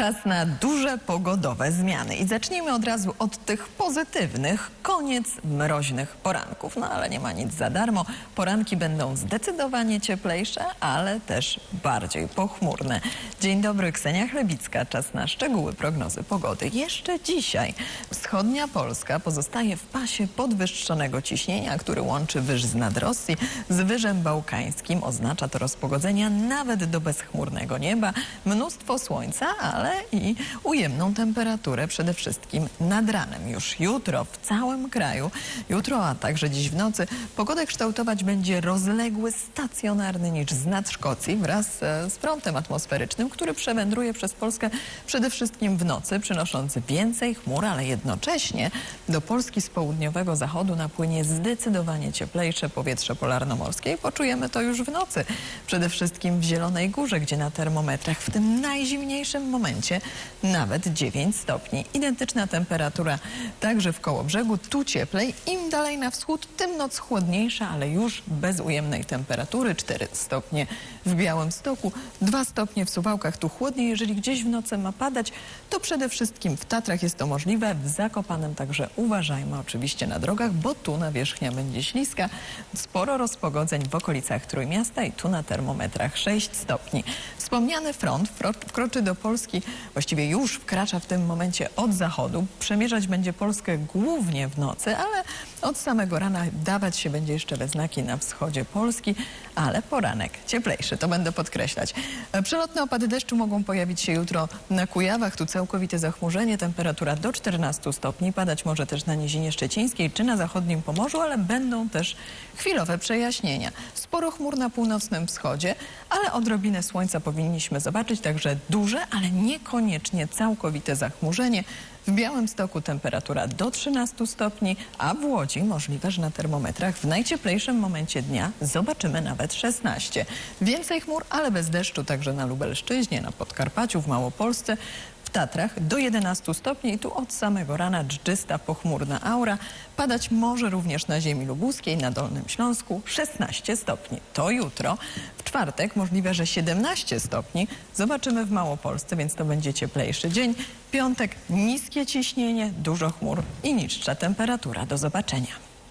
Czas na duże pogodowe zmiany i zacznijmy od razu od tych pozytywnych. Koniec mroźnych poranków. No ale nie ma nic za darmo. Poranki będą zdecydowanie cieplejsze, ale też bardziej pochmurne. Dzień dobry, Ksenia Chlebicka. Czas na szczegóły prognozy pogody. Jeszcze dzisiaj wschodnia Polska pozostaje w pasie podwyższonego ciśnienia, który łączy wyż z nadrosji z wyżem bałkańskim. Oznacza to rozpogodzenia nawet do bezchmurnego nieba, mnóstwo słońca, ale i ujemną temperaturę przede wszystkim nad ranem. Już jutro w całym kraju, jutro, a także dziś w nocy, pogodę kształtować będzie rozległy, stacjonarny nicz z nad Szkocji wraz e, z frontem atmosferycznym, który przewędruje przez Polskę przede wszystkim w nocy, przynosząc więcej chmur, ale jednocześnie do Polski z południowego zachodu napłynie zdecydowanie cieplejsze powietrze polarnomorskie i poczujemy to już w nocy. Przede wszystkim w Zielonej Górze, gdzie na termometrach w tym najzimniejszym momencie nawet 9 stopni. Identyczna temperatura także w Kołobrzegu, tu cieplej. Im dalej na wschód, tym noc chłodniejsza, ale już bez ujemnej temperatury. 4 stopnie w Białymstoku, 2 stopnie w Suwałkach, tu chłodniej. Jeżeli gdzieś w nocy ma padać, to przede wszystkim w Tatrach jest to możliwe. W Zakopanem także uważajmy oczywiście na drogach, bo tu nawierzchnia będzie śliska. Sporo rozpogodzeń w okolicach Trójmiasta i tu na termometrach 6 stopni. Wspomniany front wkro- wkroczy do Polski, właściwie już wkracza w tym momencie od zachodu. Przemierzać będzie Polskę głównie w nocy, ale od samego rana dawać się będzie jeszcze we znaki na wschodzie Polski, ale poranek cieplejszy, to będę podkreślać. Przelotne opady deszczu mogą pojawić się jutro na Kujawach, tu całkowite zachmurzenie, temperatura do 14 stopni, padać może też na Nizinie Szczecińskiej czy na zachodnim Pomorzu, ale będą też chwilowe przejaśnienia. Sporo chmur na północnym wschodzie, ale odrobinę słońca powinniśmy zobaczyć, także duże, ale niekoniecznie całkowite zachmurzenie. W Białymstoku temperatura do 13 stopni, a w Łodzi możliwe, że na termometrach w najcieplejszym momencie dnia zobaczymy nawet 16. Więcej chmur, ale bez deszczu także na Lubelszczyźnie, na Podkarpaciu, w Małopolsce. W Tatrach do 11 stopni i tu od samego rana dżdżysta, pochmurna aura. Padać może również na ziemi lubuskiej, na Dolnym Śląsku 16 stopni. To jutro. W czwartek możliwe, że 17 stopni. Zobaczymy w Małopolsce, więc to będzie cieplejszy dzień. Piątek niskie ciśnienie, dużo chmur i niższa temperatura. Do zobaczenia.